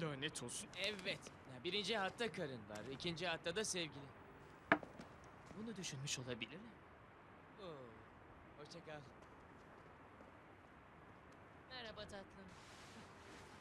Lanet olsun. Evet. Ya birinci hatta karın var. ikinci hatta da sevgili. Bunu düşünmüş olabilir mi? Oo. Hoşça kal. Merhaba tatlım.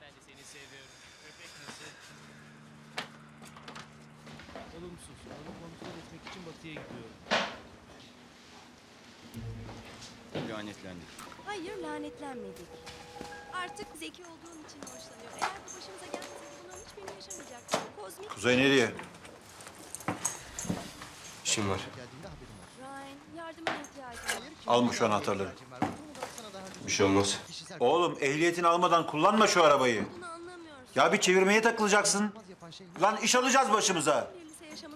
Ben de seni seviyorum. Köpek nasıl? Olumsuz. Onu kontrol etmek için batıya gidiyorum. Lanetlendik. Hayır lanetlenmedik. Artık zeki olduğun için hoşlanıyor. Eğer bu başımıza gelmeseydi Kozmik Kuzey nereye? İşim var. Ryan yardımına ihtiyacım var. Almış şu anahtarları. Bir şey olmaz. Oğlum ehliyetini almadan kullanma şu arabayı. Bunu anlamıyorsun. Ya bir çevirmeye takılacaksın. Lan iş alacağız başımıza.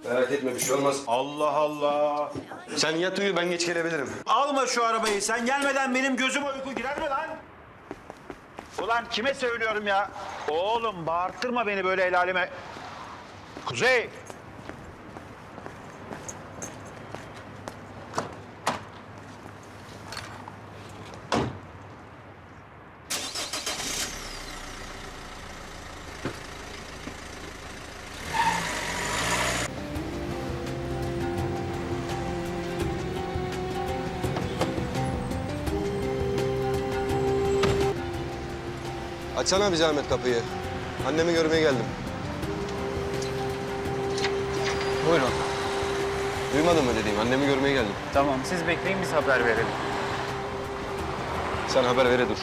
Merak etme bir şey olmaz. Allah Allah. Sen yat uyu ben geç gelebilirim. Alma şu arabayı. Sen gelmeden benim gözüme uyku girer mi lan? Ulan kime söylüyorum ya? Oğlum bağırtırma beni böyle el. Kuzey. Açsana bir zahmet kapıyı. Annemi görmeye geldim. Buyurun. Duymadın mı dediğim? Annemi görmeye geldim. Tamam siz bekleyin biz haber verelim. Sen haber vere dur.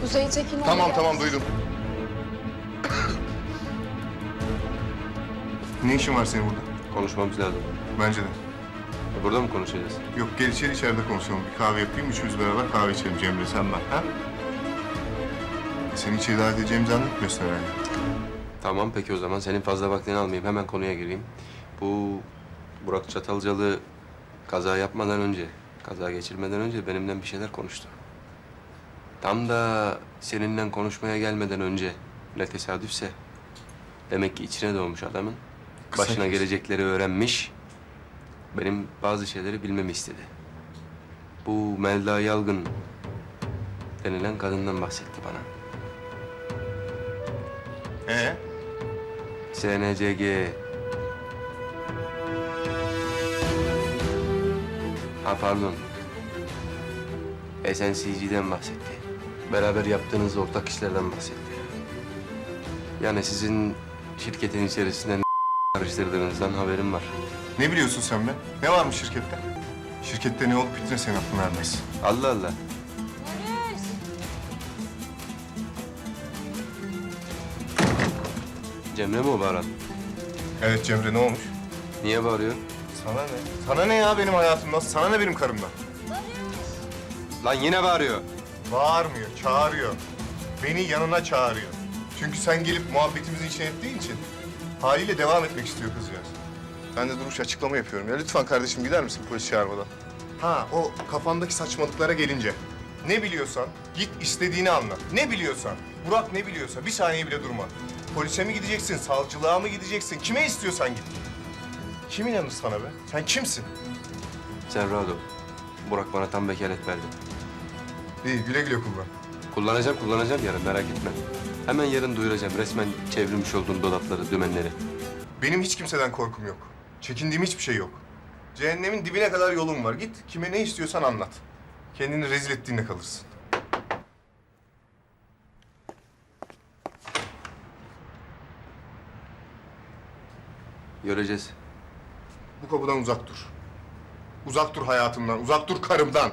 Kuzey Tekin Tamam tamam duydum. Ne işin var senin burada? Konuşmamız lazım. Bence de. Burada mı konuşacağız? Yok gel içeri içeride konuşalım. Bir kahve yapayım, üçümüz beraber kahve içelim Cemre sen ben. Ha? E, Seni içeri davet edeceğimi zannetmiyorsun herhalde. Tamam peki o zaman. Senin fazla vaktini almayayım. Hemen konuya gireyim. Bu Burak Çatalcalı kaza yapmadan önce, kaza geçirmeden önce benimle bir şeyler konuştu. Tam da seninle konuşmaya gelmeden önce ne tesadüfse demek ki içine doğmuş adamın. Kısa Başına kes. gelecekleri öğrenmiş. Benim bazı şeyleri bilmemi istedi. Bu Melda Yalgın denilen kadından bahsetti bana. Ee? SNCG. Ha pardon. SNCG'den bahsetti. Beraber yaptığınız ortak işlerden bahsetti. Yani sizin şirketin içerisinde ne karıştırdığınızdan haberim var. Ne biliyorsun sen be? Ne varmış şirkette? Şirkette ne olup bittiğine senin aklın ermez. Allah Allah. Cemre mi o bağıran? Evet Cemre ne olmuş? Niye bağırıyor? Sana ne? Sana ne ya benim hayatımdan? Sana ne benim karımdan? Lan yine bağırıyor. Bağırmıyor, çağırıyor. Beni yanına çağırıyor. Çünkü sen gelip muhabbetimizin içine ettiğin için haliyle devam etmek istiyor kızcağız. Ben de duruş açıklama yapıyorum. Ya lütfen kardeşim gider misin polis çağırmadan? Ha o kafandaki saçmalıklara gelince. Ne biliyorsan git istediğini anlat. Ne biliyorsan. Burak ne biliyorsa bir saniye bile durma. Polise mi gideceksin, savcılığa mı gideceksin? Kime istiyorsan git. Kim inanır sana be? Sen kimsin? Sen rahat ol. Burak bana tam vekalet verdi. İyi güle güle kullan. Kullanacağım, kullanacağım yarın merak etme. Hemen yarın duyuracağım resmen çevrilmiş olduğun dolapları, dümenleri. Benim hiç kimseden korkum yok. Çekindiğim hiçbir şey yok. Cehennemin dibine kadar yolum var. Git kime ne istiyorsan anlat. Kendini rezil ettiğinde kalırsın. Göreceğiz. Bu kapıdan uzak dur. Uzak dur hayatımdan, uzak dur karımdan.